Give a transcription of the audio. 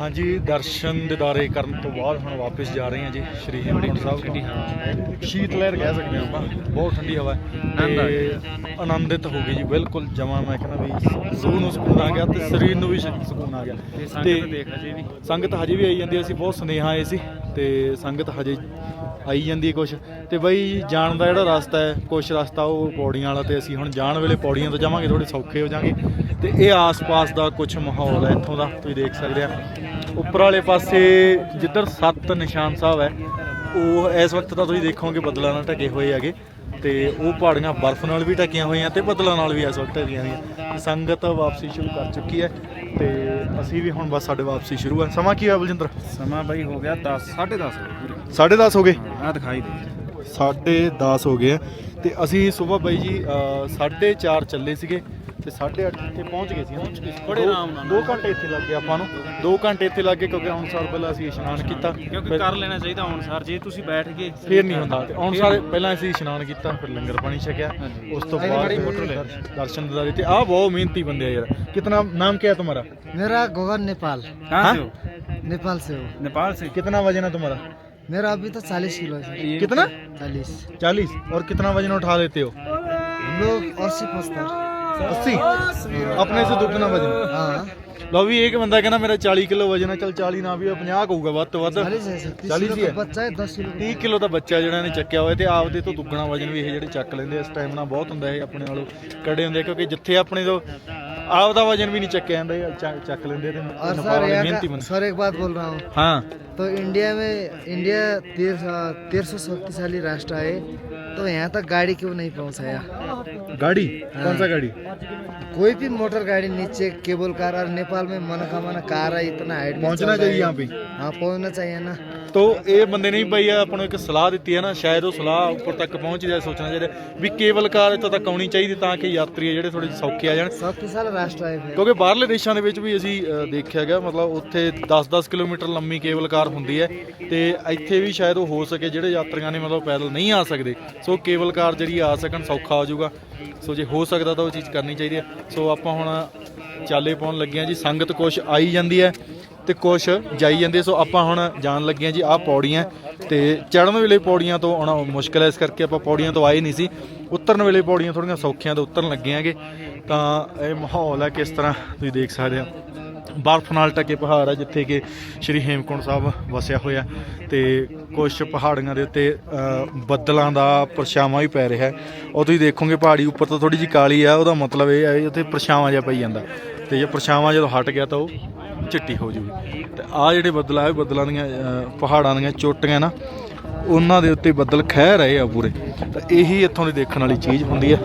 ਹਾਂਜੀ ਦਰਸ਼ਨ ਦਿਦਾਰੇ ਕਰਨ ਤੋਂ ਬਾਅਦ ਹੁਣ ਵਾਪਸ ਜਾ ਰਹੇ ਹਾਂ ਜੀ ਸ਼੍ਰੀ ਹੇਮਕੁੰਟ ਸਾਹਿਬ ਸ਼ੀਤ ਲਹਿਰ ਕਹਿ ਸਕਦੇ ਹਾਂ ਆਪਾਂ ਬਹੁਤ ਠੰਡੀ ਹਵਾ ਹੈ। ਤੇ ਆਨੰਦਿਤ ਹੋ ਗਈ ਜੀ ਬਿਲਕੁਲ ਜਮਾ ਮੈਂ ਕਹਿੰਦਾ ਵੀ ਜ਼ੂ ਨੂੰ ਸਕੂਨ ਆ ਗਿਆ ਤੇ ਸਰੀਰ ਨੂੰ ਵੀ ਸਕੂਨ ਆ ਗਿਆ। ਤੇ ਸੰਗਤ ਦੇਖ ਅਜੇ ਵੀ। ਸੰਗਤ ਹਜੇ ਵੀ ਆਈ ਜਾਂਦੀ ਅਸੀਂ ਬਹੁਤ ਸੁਨੇਹਾ ਆਏ ਸੀ ਤੇ ਸੰਗਤ ਹਜੇ ਆਈ ਜਾਂਦੀ ਹੈ ਕੁਛ। ਤੇ ਬਈ ਜਾਣ ਦਾ ਜਿਹੜਾ ਰਸਤਾ ਹੈ, ਕੁਛ ਰਸਤਾ ਉਹ ਪੌੜੀਆਂ ਵਾਲਾ ਤੇ ਅਸੀਂ ਹੁਣ ਜਾਣ ਵੇਲੇ ਪੌੜੀਆਂ ਤੋਂ ਜਾਵਾਂਗੇ ਥੋੜੇ ਸੌਖੇ ਹੋ ਜਾਾਂਗੇ ਤੇ ਇਹ ਆਸ-ਪਾਸ ਦਾ ਕੁਛ ਮਾਹੌਲ ਹੈ ਇੱਥੋਂ ਦਾ, ਤੁਸੀਂ ਦੇਖ ਸਕਦੇ ਆ। ਉੱਪਰ ਵਾਲੇ ਪਾਸੇ ਜਿੱਧਰ ਸੱਤ ਨਿਸ਼ਾਨ ਸਾਹਿਬ ਹੈ, ਉਹ ਇਸ ਵਕਤ ਤਾਂ ਤੁਸੀਂ ਦੇਖੋਗੇ ਬੱਦਲਾਂ ਨਾਲ ਢਕੇ ਹੋਏ ਹੈਗੇ। ਤੇ ਉਹ ਪਹਾੜੀਆਂ ਬਰਫ਼ ਨਾਲ ਵੀ ਢਕੀਆਂ ਹੋਈਆਂ ਤੇ ਬੱਦਲਾਂ ਨਾਲ ਵੀ ਇਸ ਵਕਤ ਢਕੀਆਂ ਹੋਈਆਂ। ਸੰਗਤ ਵਾਪਸੀ ਸ਼ੁਰੂ ਕਰ ਚੁੱਕੀ ਹੈ ਤੇ ਅਸੀਂ ਵੀ ਹੁਣ ਬਸ ਸਾਡੇ ਵਾਪਸੀ ਸ਼ੁਰੂ ਹੈ। ਸਮਾਂ ਕੀ ਹੋਇਆ ਬਲਜਿੰਦਰ? ਸਮਾਂ ਬਾਈ ਹੋ ਗਿਆ 10 10:30 ਪੂਰੇ 10:30 ਹੋ ਗਏ? ਆ ਦਿਖਾਈ ਦੇ ਸਾਢੇ 10 ਹੋ ਗਏ ਤੇ ਅਸੀਂ ਸਵੇਰ ਬਾਈ ਜੀ 4:30 ਚੱਲੇ ਸੀਗੇ। ਤੇ 8:30 ਇੱਥੇ ਪਹੁੰਚ ਗਏ ਸੀ ਪਹੁੰਚ ਗਏ ਬੜੇ ਆਰਾਮ ਨਾਲ। 2 ਘੰਟੇ ਇੱਥੇ ਲੱਗ ਗਏ ਆਪਾਂ ਨੂੰ 2 ਘੰਟੇ ਇੱਥੇ ਲੱਗ ਗਏ ਕਿਉਂਕਿ ਹੁਣ ਸਾਰ ਪਹਿਲਾਂ ਅਸੀਂ ਇਸ਼ਨਾਨ ਕੀਤਾ ਕਿਉਂਕਿ ਫਿਰ- ਕਰ ਲੈਣਾ ਚਾਹੀਦਾ ਹੁਣ ਸਰ ਜੇ ਤੁਸੀਂ ਬੈਠ ਗਏ ਫੇਰ ਨਹੀਂ ਹੁੰਦਾ ਤੇ ਹੁਣ ਸਾਰੇ ਪਹਿਲਾਂ ਅਸੀਂ ਇਸ਼ਨਾਨ ਕੀਤਾ ਫਿਰ ਲੰਗਰ ਪਾਣੀ ਛਕਿਆ ਹਾਂਜੀ। ਉਸ ਤੋਂ ਆਹ ਬਾਅਦ ਬੜੀ ਫਿਰ ਫੋਟੋ ਲੈ। ਦਰ- ਦਰਸ਼ਨ ਦਿਦਾਰੇ ਤੇ ਆਹ ਬਹੁਤ ਮਿਹਨਤੀ ਬੰਦੇ ਆ ਯਾਰ ਕਿਤਨਾ ਨਾਮ क्या है तुम्हारा मेरा गोगन नेपाल कहाँ हाँ? से हो नेपाल से हो नेपाल से कितना वजन है तुम्हारा मेरा अभी तो चालीस किलो है कितना चालीस 40 और कितना वजन उठा लेते हो हम लोग अस्सी पचहत्तर अस्सी अपने से दुगना वजन हाँ ਲਓ ਵੀ ਇਹ ਕਿ ਬੰਦਾ ਕਹਿੰਦਾ ਮੇਰਾ 40 ਕਿਲੋ ਵਜਨ ਹੈ ਚਲ 40 ਨਾ ਵੀ ਹੋਵੇ, 50 ਕਹੂਗਾ ਵੱਧ ਤੋਂ ਵੱਧ चालीस है सर तीस 40 किलो ही का है। बच्चा है दस किलो 30 ਕਿਲੋ ਦਾ ਬੱਚਾ ਜਿਹੜਾ ਨੇ ਚੱਕਿਆ ਹੋਇਆ ਤੇ ਆਪਦੇ ਤੋਂ ਦੁੱਗਣਾ ਵਜਨ ਵੀ ਇਹ ਜਿਹੜੇ ਚੱਕ ਲੈਂਦੇ ਆ ਸਟੈਮਿਨਾ ਬਹੁਤ ਹੁੰਦਾ ਇਹ ਆਪਣੇ ਨਾਲੋਂ ਕੜੇ ਹੁੰਦੇ ਆ, ਕਿਉਂਕਿ ਜਿੱਥੇ ਆਪਣੇ ਤੋਂ ਆਪਦਾ ਵਜਨ ਵੀ ਨਹੀਂ ਚੱਕਿਆ ਜਾਂਦਾ ਇਹ ਚੱਕ- ਚੱਕ ਲੈਂਦੇ ਤੇ और ਨੇਪਾਲ सर ਵਾਲੇ यहाँ ਮਿਹਨਤੀ का ਬੰਦੇ सर एक बात बोल रहा हूँ हाँ तो इंडिया में इंडिया तेरह सौ शक्तिशाली राष्ट्र है तो यहाँ तक गाड़ी क्यों नहीं पहुँचाया गाड़ी कौन सा गाड़ी कोई भी मोटर गाड़ी नीचे केबल कार और नेपाल में मनोकामना कार है इतना हाइट में पहुंचना चल रहा चाहिए है। यहाँ पे। हाँ पहुंचना चाहिए ना ਤੋ ਇਹ ਬੰਦੇ ਨੇ ਵੀ ਬਈ ਆਪਾਂ ਨੂੰ ਇੱਕ ਸਲਾਹ ਦਿੱਤੀ ਹੈ ਨਾ ਸ਼ਾਇਦ ਉਹ ਸਲਾਹ ਉੱਪਰ ਤੱਕ ਪਹੁੰਚ ਜਾਏ ਸੋਚਣਾ ਚਾਹੀਦਾ ਵੀ ਕੇਵਲ ਕਾਰ ਇੱਥੋਂ ਤੱਕ ਆਉਣੀ ਚਾਹੀਦੀ ਤਾਂ ਕਿ ਯਾਤਰੀ ਆ ਜਿਹੜੇ ਥੋੜੇ ਸੌਖੇ ਆ ਜਾਣ शक्तिशाली राष्ट्र है फिर ਕਿਉਂਕਿ ਬਾਹਰਲੇ ਦੇਸ਼ਾਂ ਦੇ ਵਿੱਚ ਵੀ ਅਸੀਂ ਅ, ਦੇਖਿਆ ਗਿਆ ਮਤਲਬ ਉੱਥੇ 10-10 ਕਿਲੋਮੀਟਰ ਲੰਮੀ ਕੇਬਲ ਕਾਰ ਹੁੰਦੀ ਹੈ ਤੇ ਇੱਥੇ ਵੀ ਸ਼ਾਇਦ ਉਹ ਹੋ ਸਕੇ ਜਿਹੜੇ ਯਾਤਰੀਆਂ ਨੇ ਮਤਲਬ ਪੈਦਲ ਨਹੀਂ ਆ ਸਕਦੇ ਸੋ ਕੇਬਲ ਕਾਰ ਜਿਹੜੀ ਆ ਸਕਣ, ਸੌਖਾ ਹੋ ਜਾਊਗਾ। ਸੋ ਜੇ ਹੋ ਸਕਦਾ ਤਾਂ ਉਹ ਚੀਜ਼ ਕਰਨੀ ਚਾਹੀਦੀ ਹੈ। ਸੋ ਆਪਾਂ ਹੁਣ ਚਾਲੇ ਪਾਉਣ ਲੱਗੇ ਹਾਂ ਜੀ। ਸੰਗਤ ਕੁਛ ਆਈ ਜਾਂਦੀ ਹੈ ਤੇ ਕੁਛ ਜਾਈ ਜਾਂਦੇ ਸੋ ਆਪਾਂ ਹੁਣ ਜਾਣ ਲੱਗੇ ਹਾਂ ਜੀ, ਆਹ ਪੌੜੀਆਂ ਤੇ ਚੜ੍ਹਨ ਵੇਲੇ ਪੌੜੀਆਂ ਤੋਂ ਆਉਣਾ ਮੁਸ਼ਕਲ ਹੈ। ਇਸ ਕਰਕੇ ਆਪਾਂ ਪੌੜੀਆਂ ਤੋਂ ਆਏ ਨਹੀਂ ਸੀ। ਉਤਰਨ ਵੇਲੇ ਪੌੜੀਆਂ ਥੋੜੀਆਂ ਸੌਖੀਆਂ ਤੇ ਉਤਰਨ ਲੱਗੇ ਆਂਗੇ ਤਾਂ ਇਹ ਮਾਹੌਲ ਹੈ ਕਿਸ ਤਰ੍ਹਾਂ ਤੁਸੀਂ ਦੇਖ ਸਕਦੇ ਹੋ। ਬਰਫ਼ ਨਾਲ ਢਕੇ ਪਹਾੜ ਆ ਜਿੱਥੇ ਕਿ ਸ਼੍ਰੀ ਹੇਮਕੁੰਟ ਸਾਹਿਬ ਵਸਿਆ ਹੋਇਆ। ਤੇ ਕੁਝ ਪਹਾੜੀਆਂ ਦੇ ਉੱਤੇ ਅ, ਬੱਦਲਾਂ ਦਾ ਪਰਛਾਵਾਂ ਵੀ ਪੈ ਰਿਹਾ। ਹੈ ਉਹ ਤੁਸੀਂ ਦੇਖੋਗੇ ਪਹਾੜੀ ਉੱਪਰ ਤਾਂ ਥੋੜੀ ਜਿਹੀ ਕਾਲੀ ਆ ਉਹਦਾ ਮਤਲਬ ਇਹ ਹੈ ਵੀ ਉੱਥੇ ਪਰਛਾਵਾਂ ਜਿਹਾ ਪਈ ਜਾਂਦਾ। ਤੇ ਜੇ ਪਰਛਾਵਾਂ ਜਦੋਂ ਹਟ ਗਿਆ ਤਾਂ ਉਹ ਚਿੱਟੀ ਹੋ ਜੂਗੀ। ਤੇ ਆ ਜਿਹੜੇ ਬੱਦਲ ਆ ਇਹ ਬੱਦਲਾਂ ਦੀਆਂ ਅ, ਪਹਾੜਾਂ ਦੀਆਂ ਚੋਟੀਆਂ ਨਾ ਉਹਨਾਂ ਦੇ ਉੱਤੇ ਬੱਦਲ ਖਹਿ ਰਹੇ ਆ ਪੂਰੇ। ਤਾਂ ਇਹੀ ਇੱਥੋਂ ਦੀ ਦੇਖਣ ਵਾਲੀ ਚੀਜ਼ ਹੁੰਦੀ ਹੈ